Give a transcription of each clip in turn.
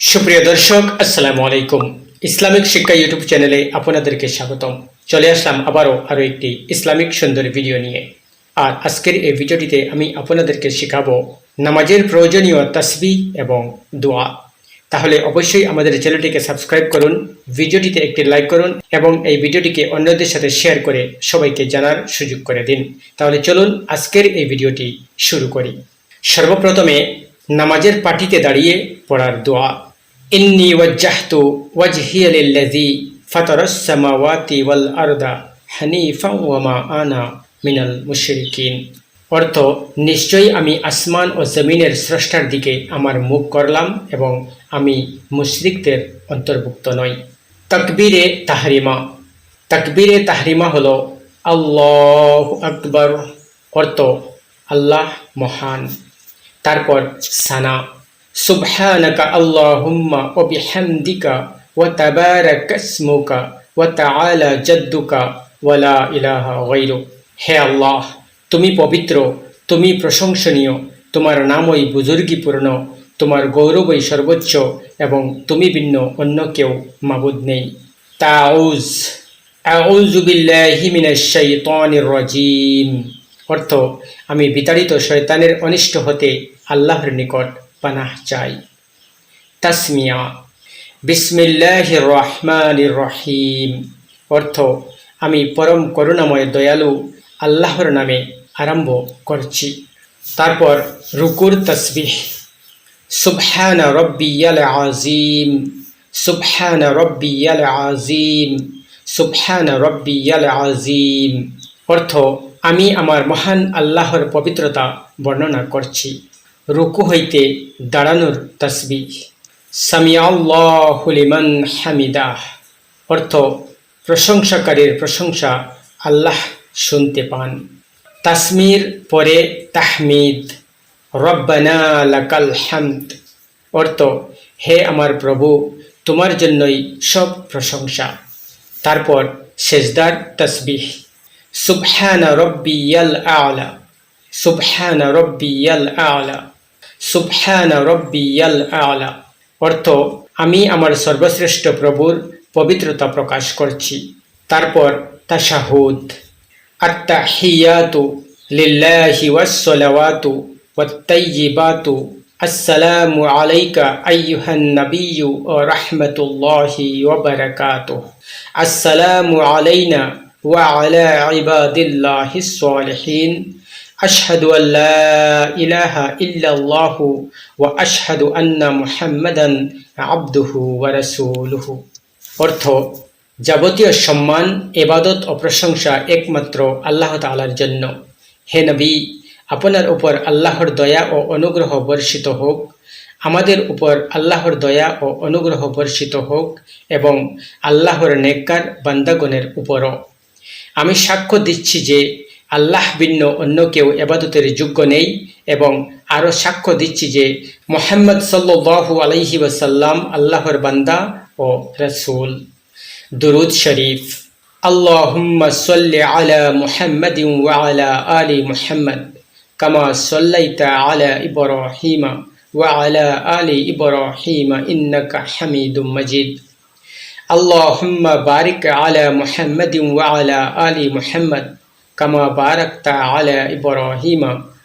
সুপ্রিয় দর্শক, আসসালামু আলাইকুম। ইসলামিক শিক্ষা ইউটিউব চ্যানেলে আপনাদেরকে স্বাগতম। চলে আসলাম আবারও আরও একটি ইসলামিক সুন্দর ভিডিও নিয়ে। আর আজকের এই ভিডিওটিতে আমি আপনাদেরকে শেখাবো নামাজের প্রয়োজনীয় তাসবি এবং দোয়া। তাহলে অবশ্যই আমাদের চ্যানেলটিকে সাবস্ক্রাইব করুন, ভিডিওটিতে একটি লাইক করুন এবং এই ভিডিওটিকে অন্যদের সাথে শেয়ার করে সবাইকে জানার সুযোগ করে দিন। তাহলে চলুন আজকের এই ভিডিওটি শুরু করি। সর্বপ্রথমে নামাজের পাটিতে দাঁড়িয়ে পড়ার দোয়া। ইন্নি ওয়াজ্জাহতু ওয়াজহিয়া লিল্লাযী ফাতারাস সামাওয়াতি ওয়াল আরদা হানিফাও ওয়া মা আনা মিনাল মুশরিকিন। অর্থ, নিশ্চয়ই আমি আসমান ও জমিনের স্রষ্টার দিকে আমার মুখ করলাম এবং আমি মুশরিকদের অন্তর্ভুক্ত নই। তাকবীরে তাহরিমা। তাকবীরে তাহরিমা হলো আল্লাহ আকবর অর্থ আল্লাহ মহান। তারপর সানা। সুবহানাকা আল্লাহুম্মা ওয়া বিহামদিকা ওয়া তাবারাকা ইসমুকা ওয়া তাআলা জাদ্দুকা ওয়া লা ইলাহা গায়রুক। হে আল্লাহ, তুমি পবিত্র, তুমি প্রশংসনীয়, তোমার নামই বুজুর্গিপূর্ণ তোমার গৌরবই সর্বোচ্চ এবং তুমি ভিন্ন, অন্য কেউ মাবুদ নেই। তাউজ রাজিম। অর্থ, আমি বিতাড়িত শয়তানের অনিষ্ট হতে আল্লাহর নিকট পানাহ চাই। তাসমিয়া, বিসমিল্লাহির রহমান রহিম। অর্থ, আমি পরম করুণাময় দয়ালু আল্লাহর নামে আরম্ভ করছি। তারপর রুকুর তসবিহ। সুবহান রব্বিয়াল আজিম সুবহান রব্বিয়াল আজিম সুবহান রব্বিয়াল আজিম অর্থ, আমি আমার মহান আল্লাহর পবিত্রতা বর্ণনা করছি। রুকু হইতে দাঁড়ানোর তসবি সামিয়াল্লাহু লিমান হামিদাহ। অর্থ, প্রশংসাকারীর প্রশংসা আল্লাহ শুনতে পান। তাসমির পরে তাহমিদ। রব্বানা লাকাল হামদ। অর্থ, হে আমার প্রভু, তোমার জন্যই সব প্রশংসা। তারপর সেজদার তসবিহ। সুবহানা রব্বিয়াল আলা। সুবহানা রব্বিয়াল আলা। সুবহানা রব্বিয়াল আলা। অর্থ, আমি আমার সর্বশ্রেষ্ঠ প্রভুর পবিত্রতা প্রকাশ করছি। তারপর তাশাহুদ। আত্তাহিয়াতু লিল্লাহি ওয়াসসালাওয়াতু। আলাইকা আইয়ুহান নাবিয়্যু ওয়া রাহমাতুল্লাহি ওয়া বারাকাতুহু আসসালামু আলাইনা ওয়া আলা ইবাদিল্লাহিস সালিহিন আশহাদু আল লা ইলাহা ইল্লাল্লাহু ওয়া আশহাদু আন্না মুহাম্মাদান আবদুহু ওয়া রাসূলুহু অর্থ, যাবতীয় সম্মান এবাদত ও প্রশংসা একমাত্র আল্লাহ তাআলার জন্য। হে নবী আপনার উপর আল্লাহর দয়া ও অনুগ্রহ বর্ষিত হোক। আমাদের উপর আল্লাহর দয়া ও অনুগ্রহ বর্ষিত হোক এবং আল্লাহর নেককার বান্দাগণের উপরও। আমি সাক্ষ্য দিচ্ছি যে আল্লাহ ভিন্ন অন্য কেউ এবাদতের যোগ্য নেই এবং আরও সাক্ষ্য দিচ্ছি যে মোহাম্মদ সাল্লু আলাইহি ওয়াসাল্লাম আল্লাহর বান্দা ও রসুল। দুরুদ শরীফ। আল্লাহুম্মা সাল্লি আলা মুহাম্মাদিন ওয়া আলা আলি মুহাম্মদ। কামা সাল্লাইতা আলা ইব্রাহিমা ওয়া আলা আলি ইব্রাহিমা ইন্নাকা হামিদুম মাজিদ اللهم بارك على محمد وعلى آل محمد كما باركت على إبراهيم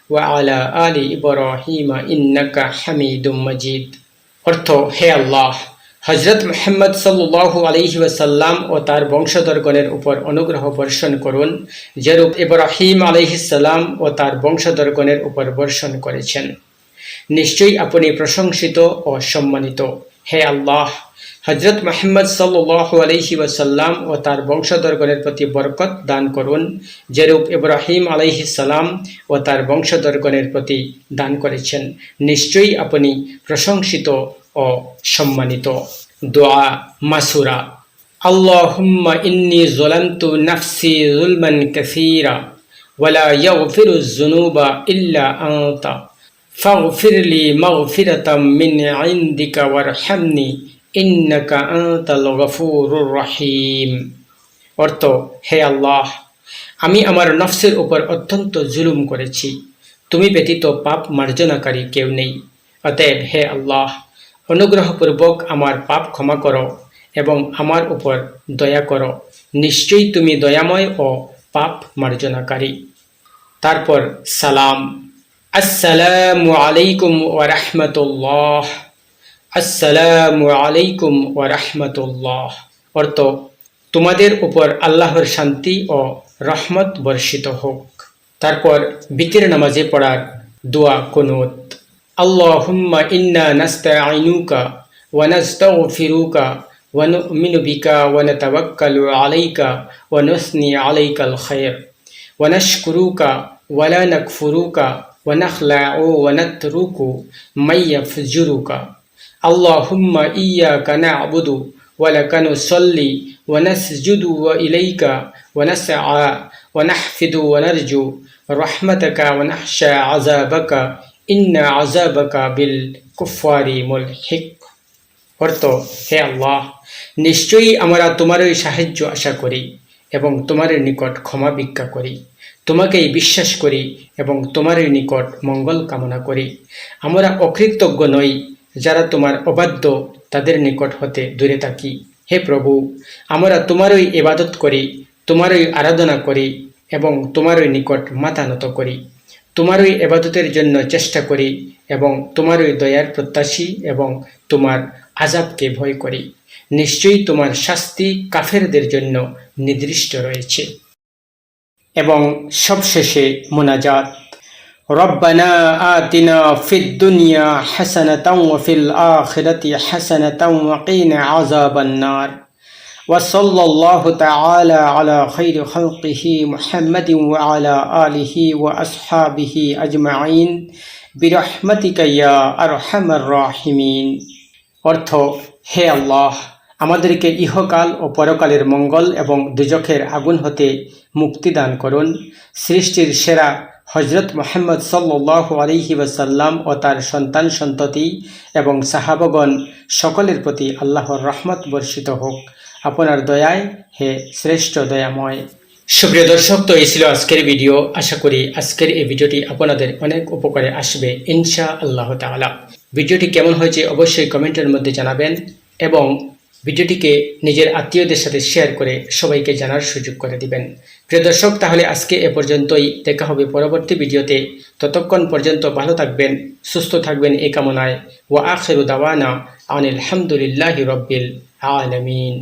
وعلى آل إبراهيم إنك حميد مجيد অর্থ হে আল্লাহ হজরত মোহাম্মদ সাল্লু আলহি ওয়াসাল্লাম ও তার বংশধরগণের উপর অনুগ্রহ বর্ষণ করুন, যেরূপ ইব্রাহিম আলহিসাল্লাম ও তার বংশধরগণের উপর বর্ষণ করেছেন। নিশ্চয়ই আপনি প্রশংসিত ও সম্মানিত। হে আল্লাহ, হজরত মোহাম্মদ সাল্লু আলহি ওয়াসাল্লাম ও তার বংশধরগণের প্রতি বরকত দান করুন, যেরূপ ইব্রাহিম আলাইহিসাল্লাম ও তার বংশধরগণের প্রতি দান করেছেন। নিশ্চয়ই আপনি প্রশংসিত ও সম্মানিত দোয়া মাসুরা। আল্লাহুম্মা ইন্নি জলামতু নাফসি জুলমান কাসীরা ওয়ালা ইয়াগফিরু যুনুবা ইল্লা আনতা। ফাগফির লি মাগফিরাতাম মিন ইনদিকা ওয়ারহামনি ইন্নাকা আনতাল গফুরুর রহিম। অর্থ, হে আল্লাহ, আমি আমার নফসের উপর অত্যন্ত জুলুম করেছি। তুমি ব্যতীত পাপ মার্জনাকারী কেউ নেই। অতএব, হে আল্লাহ অনুগ্রহপূর্বক আমার পাপ ক্ষমা করো এবং আমার উপর দয়া করো। নিশ্চয়ই তুমি দয়াময় ও পাপ মার্জনাকারী। তারপর সালাম। আসসালামু আলাইকুম ওয়া রাহমাতুল্লাহ আসসালামু আলাইকুম ওয়া রাহমাতুল্লাহ অর্থ, তোমাদের উপর আল্লাহর শান্তি ও রহমত বর্ষিত হোক। তারপর বিতির নামাজে পড়ার দোয়া, কুনুত। আল্লাহুম্মা ইন্না নাস্তাঈনুকা ওয়া নাস্তাগফিরুকা ওয়া নু'মিনু বিকা ওয়া নাতাওয়াক্কালু আলাইকা ওয়া নুসনি আলাইকাল খায়র ওয়া নাশকুরুকা ওয়া লা নাকফুরুকা ওয়া নাখলাউ ওয়া নাতরুকু মান ইয়াফজুরুকা আল্লাহুম্মা ইয়্যাকা না'বুদু ওয়া লাকা ইন্না আযাবাকা বিল কুফফারি মুলহিক অর্থ, হে আল্লাহ, নিশ্চয়ই আমরা তোমারই সাহায্য আশা করি এবং তোমার নিকট ক্ষমা ভিক্ষা করি। তোমাকেই বিশ্বাস করি এবং তোমারই নিকট মঙ্গল কামনা করি। আমরা অকৃতজ্ঞ নই, যারা তোমার অবাধ্য তাদের নিকট হতে দূরে থাকি। হে প্রভু, আমরা তোমারই ইবাদত করি, তোমারই আরাধনা করি এবং তোমারই নিকট মাথা নত করি। তোমারই এবাদতের জন্য চেষ্টা করি এবং তোমারই দয়ার প্রত্যাশী এবং তোমার আজাবকে ভয় করি নিশ্চয়ই তোমার শাস্তি কাফেরদের জন্য নির্দিষ্ট রয়েছে এবং সবশেষে মোনাজাত ربنا آتنا في الدنيا حسنة وفي الآخرة حسنة وقنا عذاب النار وصلى الله تعالى على خير خلقه محمد وعلى آله وأصحابه أجمعين برحمتك يا أرحم الراحمين অর্থ হে আল্লাহ আমাদেরকে ইহকাল ও পরকালের মঙ্গল এবং দুজখের আগুন হতে মুক্তি দান করুন সৃষ্টির সেরা হজরত মোহাম্মদ সাল্লাহ আলহি ওয়াসাল্লাম ও তার সন্তান সন্ততি এবং সাহাবগণ সকলের প্রতি আল্লাহর রহমত বর্ষিত হোক আপনার দয়ায় হে শ্রেষ্ঠ দয়াময়। সুপ্রিয় দর্শক, তো এই ছিল আজকের ভিডিও। আশা করি আজকের এই ভিডিওটি আপনাদের অনেক উপকারে আসবে ইনশা আল্লাহ তাআলা। ভিডিওটি কেমন হয়েছে অবশ্যই কমেন্টের মধ্যে জানাবেন এবং ভিডিওটিকে নিজের আত্মীয়দের সাথে শেয়ার করে সবাইকে জানার সুযোগ করে দিবেন। প্রিয় দর্শক, তাহলে আজকে এ পর্যন্তই। দেখা হবে পরবর্তী ভিডিওতে। ততক্ষণ পর্যন্ত ভালো থাকবেন, সুস্থ থাকবেন এই কামনায়। ও আখেরু দাওয়ানা আনিল হামদুলিল্লাহি রব্বিল আলামিন।